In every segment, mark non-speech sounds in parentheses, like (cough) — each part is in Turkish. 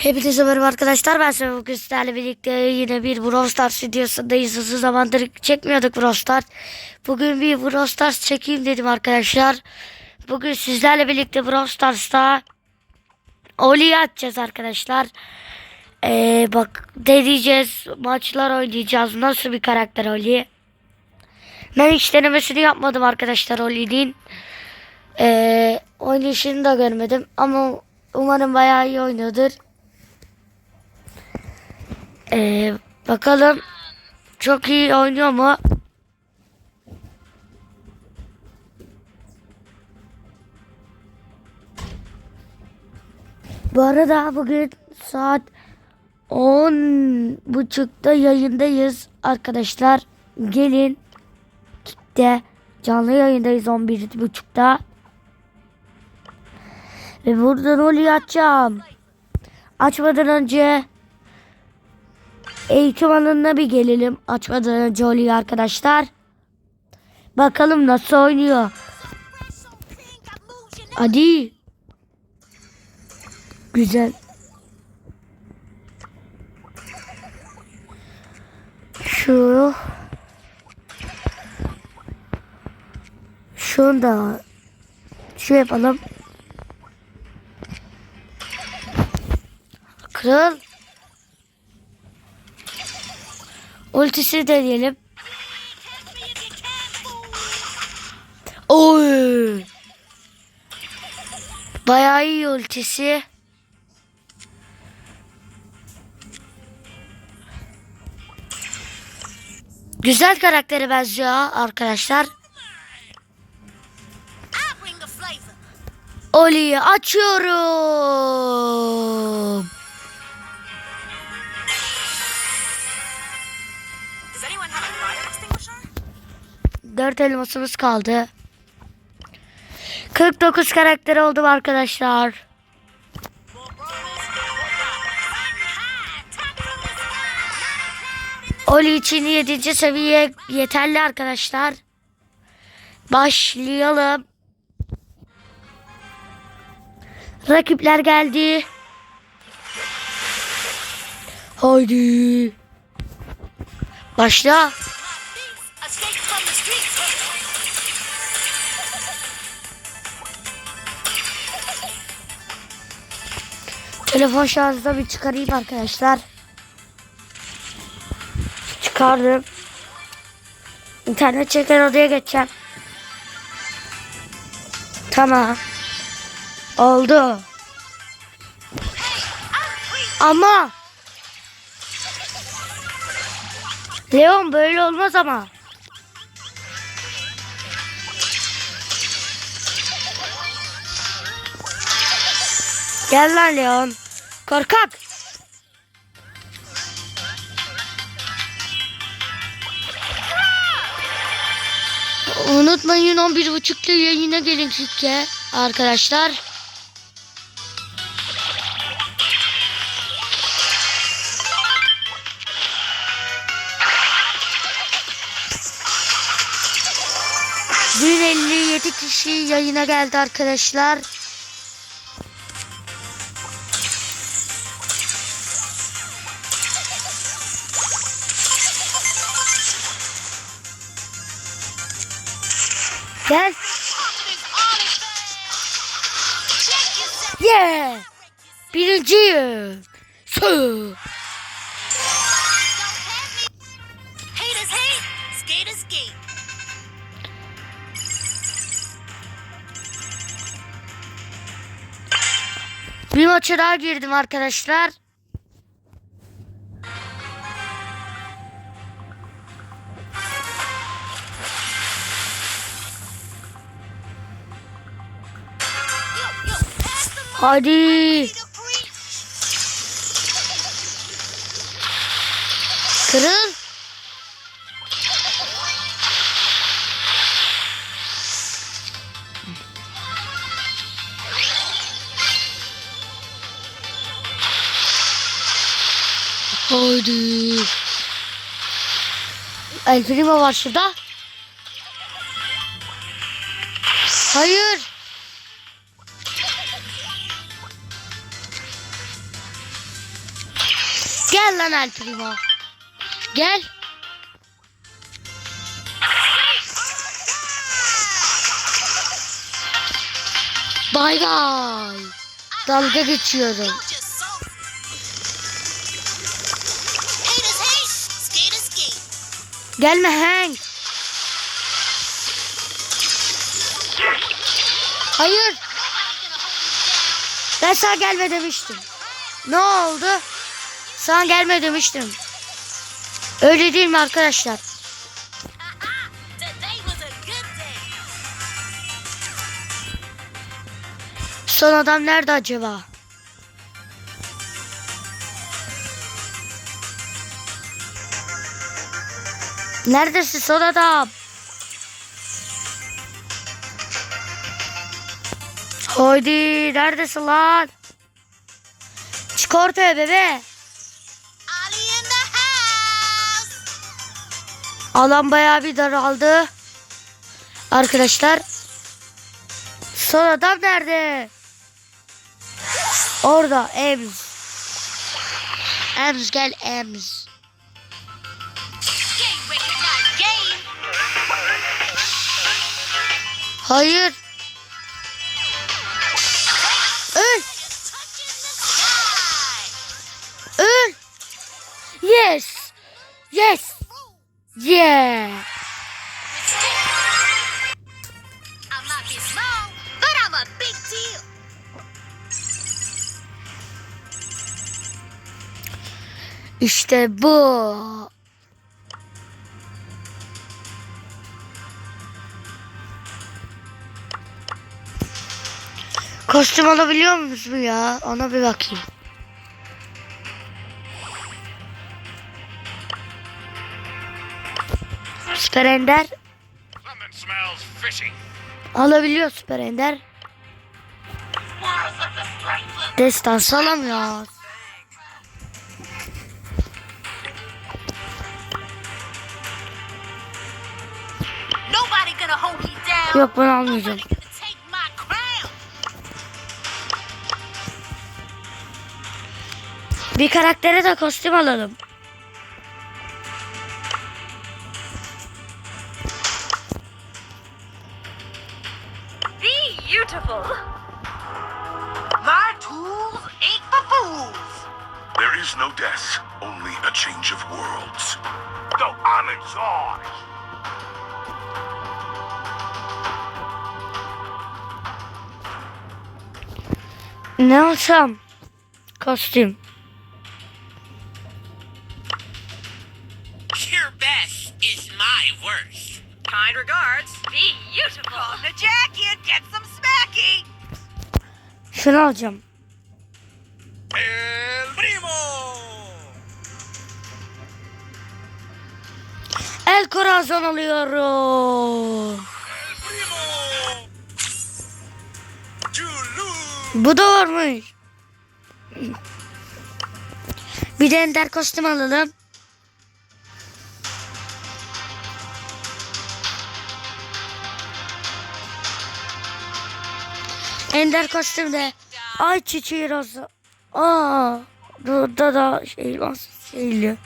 Hepinize merhaba arkadaşlar. Ben bugün sizlerle birlikte yine bir Brawl Stars videosundayız. Uzun zamandır çekmiyorduk Brawl Stars. Bugün bir Brawl Stars çekeyim dedim arkadaşlar. Bugün sizlerle birlikte Brawl Stars'ta Oli'yi atacağız arkadaşlar. Ee, bak deneyeceğiz. Maçlar oynayacağız. Nasıl bir karakter Oli? Ben hiç denemesini yapmadım arkadaşlar Oli'nin. Ee, oynayışını da görmedim ama umarım bayağı iyi oynuyordur. Ee, bakalım çok iyi oynuyor mu? Bu arada bugün saat 10 buçukta yayındayız arkadaşlar. Gelin de canlı yayındayız 11 buçukta. Ve buradan Oli açacağım. Açmadan önce eğitim alanına bir gelelim. Açmadan önce Oli'yi arkadaşlar. Bakalım nasıl oynuyor. Hadi. Güzel. Şu. Şunu da şu yapalım. Kırıl. Ultisi deneyelim. Oy. Bayağı iyi ultisi. Güzel karaktere benziyor arkadaşlar. Oli'yi açıyorum. 4 elmasımız kaldı. 49 karakter oldum arkadaşlar. Oli için 7. seviye yeterli arkadaşlar. Başlayalım. Rakipler geldi. Haydi. Başla. Telefon şarjda bir çıkarayım arkadaşlar. Çıkardım. İnternet çeken odaya geçeceğim. Tamam. Oldu. Ama Leon böyle olmaz ama. Gel lan Leon. Korkak. Unutmayın 11.30'da yayına gelin çünkü arkadaşlar. Dün 57 kişi yayına geldi arkadaşlar. Gel. Yeah. Birinciyim. Su. Bir maça daha girdim arkadaşlar. Hadi. Kırıl. Haydi. El Primo var şurada. Hayır. Gel lan El Primo. Gel. Bay bay. Dalga geçiyorum. Gelme Hank. Hayır. Ben sana gelme demiştim. Ne oldu? Sana gelme demiştim. Öyle değil mi arkadaşlar? Son adam nerede acaba? Neredesin son adam? Haydi neredesin lan? Çık ortaya bebe. Alan bayağı bir daraldı. Arkadaşlar. Son adam nerede? Orada Ems. Ems gel Ems. Hayır. İşte bu. Kostüm alabiliyor muyuz bu ya? Ona bir bakayım. Süper Ender alabiliyor Süper Ender. Destansı alamıyor. Yok ben almayacağım. Bir karaktere de kostüm alalım. Beautiful. My tools ain't for fools. There is no death, only a change of worlds. So I'm in Ne alsam? Kostüm. Your best is my worst. Kind regards. Beautiful. Come to Jackie and get some smacky. Şunu alacağım. El Primo! El Corazon alıyorum. Bu da varmış. Bir de ender kostüm alalım. Ender kostüm de ay çiçeği rozu. Aa, burada da şey nasıl şeyli.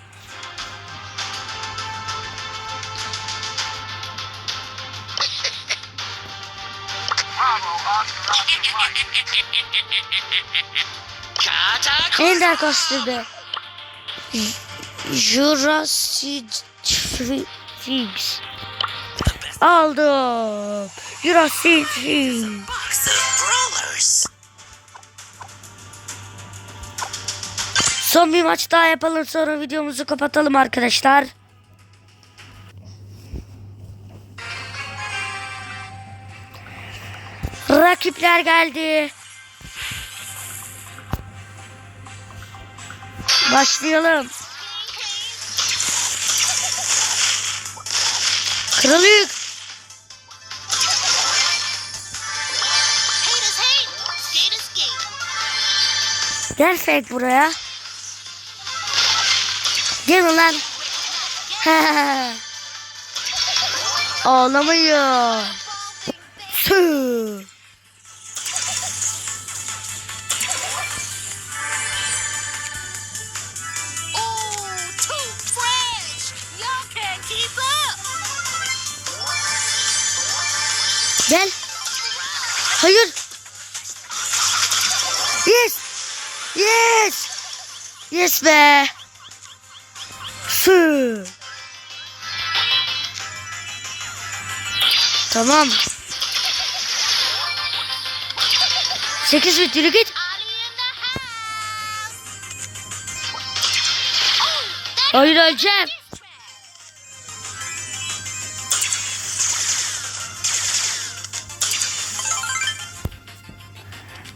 Kostümü. J- Jurassic Things. Aldım. Jurassic brawlers. Son bir maç daha yapalım sonra videomuzu kapatalım arkadaşlar. Rakipler geldi. Başlayalım. Skate. Gel Fake buraya. Gel lan. (laughs) Ağlamıyor. Tüh. Hayır. Yes. Yes. Yes be. Su. Tamam. 8 bit yürü git. Hayır öleceğim.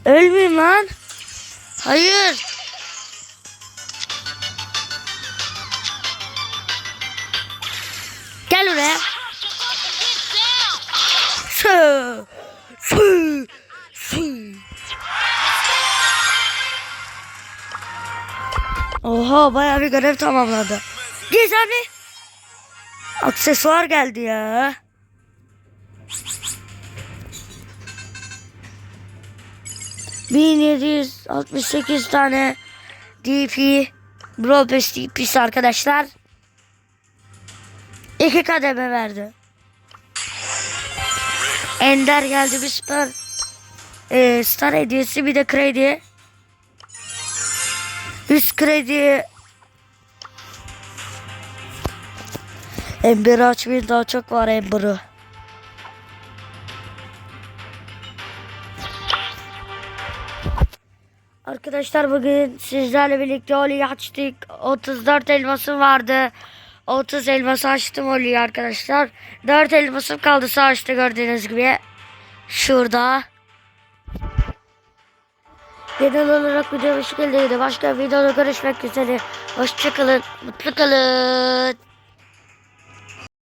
Ölmeyeyim lan. Hayır. Gel buraya. Şu. Şu. Şu. Oha bayağı bir görev tamamladı. Gizemli. Aksesuar geldi ya. Bin yedi yüz altmış sekiz tane DP Brawl Pass DP'si arkadaşlar. İki kademe verdi. Ender geldi bir süper e, star hediyesi bir de kredi. Üst kredi Ember'ı açmayın daha çok var Ember'ı. Arkadaşlar bugün sizlerle birlikte Oli'yi açtık. 34 elmasım vardı. 30 elması açtım Oli'yi arkadaşlar. 4 elmasım kaldı sağ üstte gördüğünüz gibi. Şurada. Genel olarak video bu şekildeydi. Başka videoda görüşmek üzere. Hoşçakalın. Mutlu kalın.